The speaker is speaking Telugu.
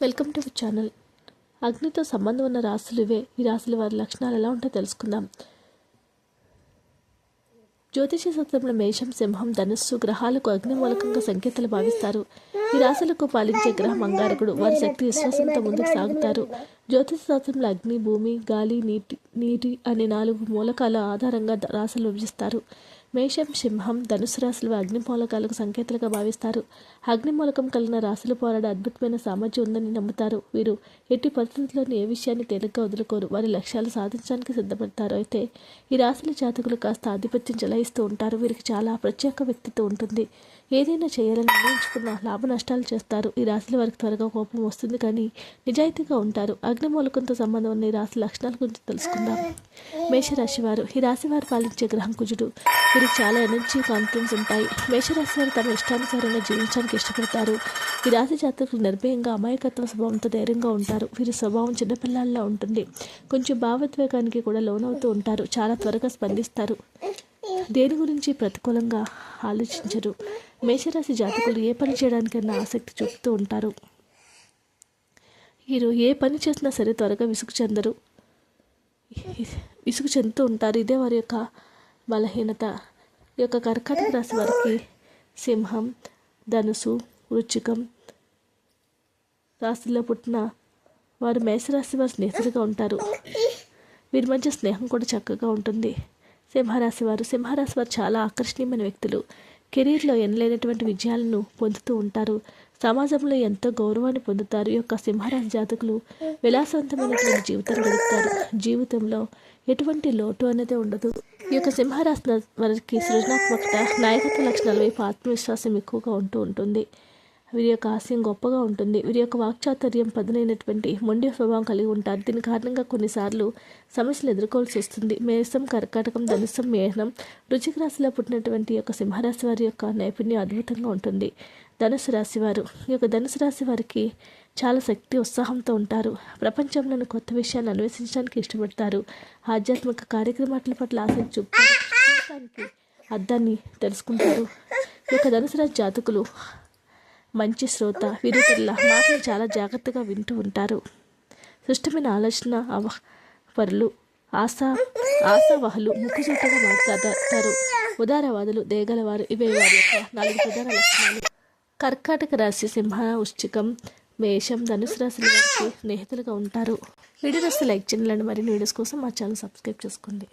Welcome to channel. అగ్నితో సంబంధం ఉన్న రాశులు ఇవే. ఈ రాశుల వారి లక్షణాలు ఎలా ఉంటాయో తెలుసుకుందాం. జ్యోతిష శాస్త్రంలో మేషం సింహం ధనుస్సు గ్రహాలకు అగ్ని మూలకంగా సంకేతాలు భావిస్తారు. ఈ రాశులకు పాలించే గ్రహం అంగారకుడు. వారి శక్తి విశ్వాసంతో ముందుకు సాగుతారు. జ్యోతిష శాస్త్రంలో అగ్ని భూమి గాలి నీటి నీటి అనే నాలుగు మూలకాల ఆధారంగా రాశులు విభజిస్తారు. మేషం సింహం ధనుసు రాశులు అగ్ని మూలకాలకు సంకేతాలుగా భావిస్తారు. అగ్ని మూలకం కలిగిన రాశులు పోరాడే అద్భుతమైన సామర్థ్యం ఉందని నమ్ముతారు. వీరు ఎట్టి పరిస్థితుల్లోనూ ఏ విషయాన్ని తేలిగ్గా వదులుకోరు. వారి లక్ష్యాలు సాధించడానికి సిద్ధపడతారు. అయితే ఈ రాశుల జాతకులు కాస్త ఆధిపత్యం చెలాయిస్తూ ఉంటారు. వీరికి చాలా ప్రత్యేక వ్యక్తిత్వం ఉంటుంది. ఏదైనా చేయాలని నిర్ణయించుకున్న లాభ నష్టాలు చేస్తారు. ఈ రాశుల వారికి త్వరగా కోపం వస్తుంది కానీ నిజాయితీగా ఉంటారు. అగ్ని మూలకంతో సంబంధం ఉన్న ఈ రాశి లక్షణాల గురించి తెలుసుకుందాం. మేషరాశి వారు ఈ రాశి వారు పాలించే గ్రహం కుజుడు. వీరికి చాలా ఎనర్జీ కాన్ఫిడెన్స్ ఉంటాయి. మేషరాశి వారు తమ ఇష్టానుసారంగా జీవించడానికి ఇష్టపడతారు. ఈ రాశి జాతకులు నిర్భయంగా అమాయకత్వ స్వభావంతో ధైర్యంగా ఉంటారు. వీరి స్వభావం చిన్నపిల్లల్లో ఉంటుంది. కొంచెం భావోద్వేగానికి కూడా లోనవుతూ ఉంటారు. చాలా త్వరగా స్పందిస్తారు. దేని గురించి ప్రతికూలంగా ఆలోచించరు. మేషరాశి జాతకులు ఏ పని చేయడానికైనా ఆసక్తి చూపుతూ ఉంటారు. వీరు ఏ పని చేసినా సరే త్వరగా విసుగు చెందరు. విసుగు చెందుతూ ఉంటారు. ఇదే వారి యొక్క బలహీనత. ఈ యొక్క కర్కాటక రాశి వారికి సింహం ధనుసు వృచ్చికం రాశిలో పుట్టిన వారు మేషరాశి వారు స్నేహితులుగా ఉంటారు. వీరి మధ్య స్నేహం కూడా చక్కగా ఉంటుంది. సింహరాశి వారు సింహరాశి వారు చాలా ఆకర్షణీయమైన వ్యక్తులు. కెరీర్లో ఎనలేనటువంటి విజయాలను పొందుతూ ఉంటారు. సమాజంలో ఎంతో గౌరవాన్ని పొందుతారు. ఈ యొక్క సింహరాశి జాతకులు విలాసవంతమైనటువంటి జీవితం గడుపుతారు. జీవితంలో ఎటువంటి లోటు అనేది ఉండదు. ఈ యొక్క సింహరాశి వారికి సృజనాత్మకత నాయకత్వ లక్షణాల వైపు ఆత్మవిశ్వాసం ఎక్కువగా ఉంటూ ఉంటుంది. వీరి యొక్క హాస్యం గొప్పగా ఉంటుంది. వీరి యొక్క వాక్చాతుర్యం పదునైనటువంటి మొండి స్వభావం కలిగి ఉంటారు. దీని కారణంగా కొన్నిసార్లు సమస్యలు ఎదుర్కోవాల్సి వస్తుంది. మేషం కర్కాటకం ధనుసం మేహనం రుచిక రాశిలో పుట్టినటువంటి యొక్క సింహరాశి వారి యొక్క నైపుణ్యం అద్భుతంగా ఉంటుంది. ధనుసు రాశి వారు ఈ యొక్క ధనుసు రాశి వారికి చాలా శక్తి ఉత్సాహంతో ఉంటారు. ప్రపంచంలోని కొత్త విషయాన్ని అన్వేషించడానికి ఇష్టపడతారు. ఆధ్యాత్మిక కార్యక్రమాల పట్ల ఆసక్తి చూపుతారు అర్థాన్ని తెలుసుకుంటారు. ఈ యొక్క ధనుసు రాశి జాతకులు మంచి శ్రోత విరుతుల మాటలు చాలా జాగ్రత్తగా వింటూ ఉంటారు. సుష్టమైన ఆలోచన అవ పరులు ఆశా ఆశావహులు ముక్కుసూటగా మాట్లాడతారు. ఉదారవాదులు దేగలవారు ఇవే వారి యొక్క నాలుగు ప్రధాన లక్షణాలు. కర్కాటక రాశి సింహ ఉష్టికం మేషం ధనుసు రాశుల వారికి స్నేహితులుగా ఉంటారు. వీడియో వస్తే లైక్ చేయాలండి మరిన్ని వీడియోస్ కోసం మా ఛానల్ సబ్స్క్రైబ్ చేసుకోండి.